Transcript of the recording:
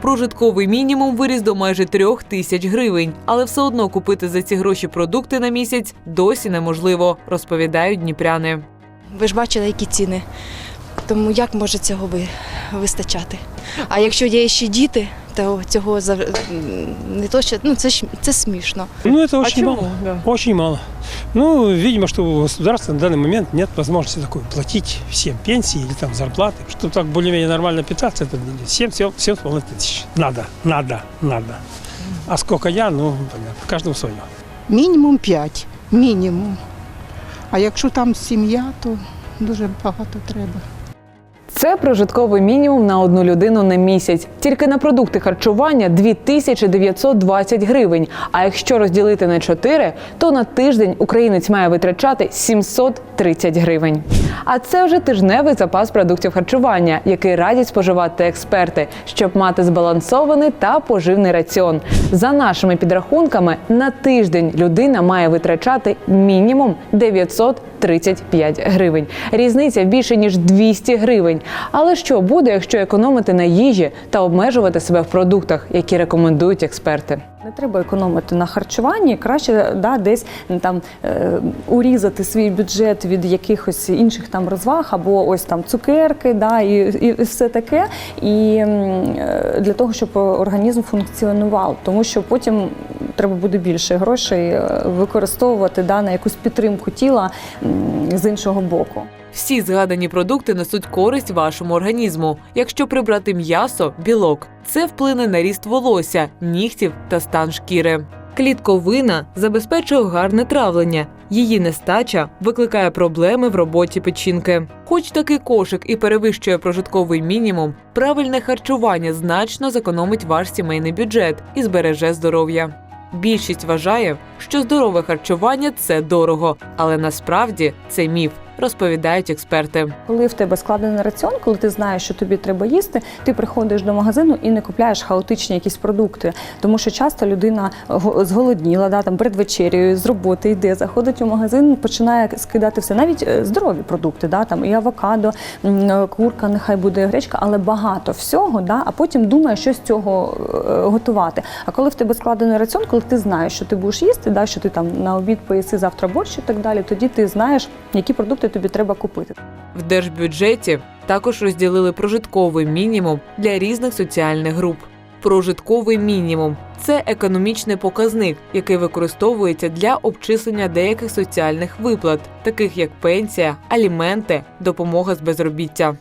Прожитковий мінімум виріс до майже трьох тисяч гривень, але все одно купити за ці гроші продукти на місяць досі неможливо, розповідають дніпряни. Ви ж бачили, які ціни. Тому як може цього ви- вистачати? А якщо є ще діти, цього зав- не то, що ну це ж це смішно. Ну, это очень чему? мало. Да. Очень мало. Ну, видимо, что у государства на данный момент нет возможности такой платить всем пенсии или там зарплаты. Чтобы так более-менее нормально питаться, это 7 7 7,5 тысяч. Надо, надо, надо. А сколько я, ну, понятно, каждому свое. Мінімум 5. Мінімум. А якщо там сім'я, то дуже багато треба. Це прожитковий мінімум на одну людину на місяць. Тільки на продукти харчування 2920 гривень. А якщо розділити на 4, то на тиждень українець має витрачати 730 гривень. А це вже тижневий запас продуктів харчування, який радять споживати експерти, щоб мати збалансований та поживний раціон. За нашими підрахунками, на тиждень людина має витрачати мінімум 935 гривень. Різниця більше ніж 200 гривень. Але що буде, якщо економити на їжі та обмежувати себе в продуктах, які рекомендують експерти? Не треба економити на харчуванні, краще да, десь там е, урізати свій бюджет від якихось інших там розваг, або ось там цукерки, да, і, і все таке. І е, для того, щоб організм функціонував, тому що потім треба буде більше грошей е, використовувати да, на якусь підтримку тіла з іншого боку. Всі згадані продукти несуть користь вашому організму. Якщо прибрати м'ясо, білок, це вплине на ріст волосся, нігтів та стан шкіри. Клітковина забезпечує гарне травлення. Її нестача викликає проблеми в роботі печінки. Хоч такий кошик і перевищує прожитковий мінімум, правильне харчування значно зекономить ваш сімейний бюджет і збереже здоров'я. Більшість вважає, що здорове харчування це дорого, але насправді це міф, розповідають експерти. Коли в тебе складений раціон, коли ти знаєш, що тобі треба їсти, ти приходиш до магазину і не купляєш хаотичні якісь продукти. Тому що часто людина го- зголодніла, да, там перед вечерею з роботи йде, заходить у магазин, починає скидати все, навіть е, здорові продукти, да, там і авокадо, е, курка, нехай буде гречка, але багато всього, да, а потім думає, що з цього е, готувати. А коли в тебе складений раціон, коли ти знаєш, що ти будеш їсти, да, що ти там на обід поїси завтра борщ і так далі, тоді ти знаєш, які продукти тобі треба купити. В держбюджеті також розділили прожитковий мінімум для різних соціальних груп. Прожитковий мінімум це економічний показник, який використовується для обчислення деяких соціальних виплат, таких як пенсія, аліменти, допомога з безробіття.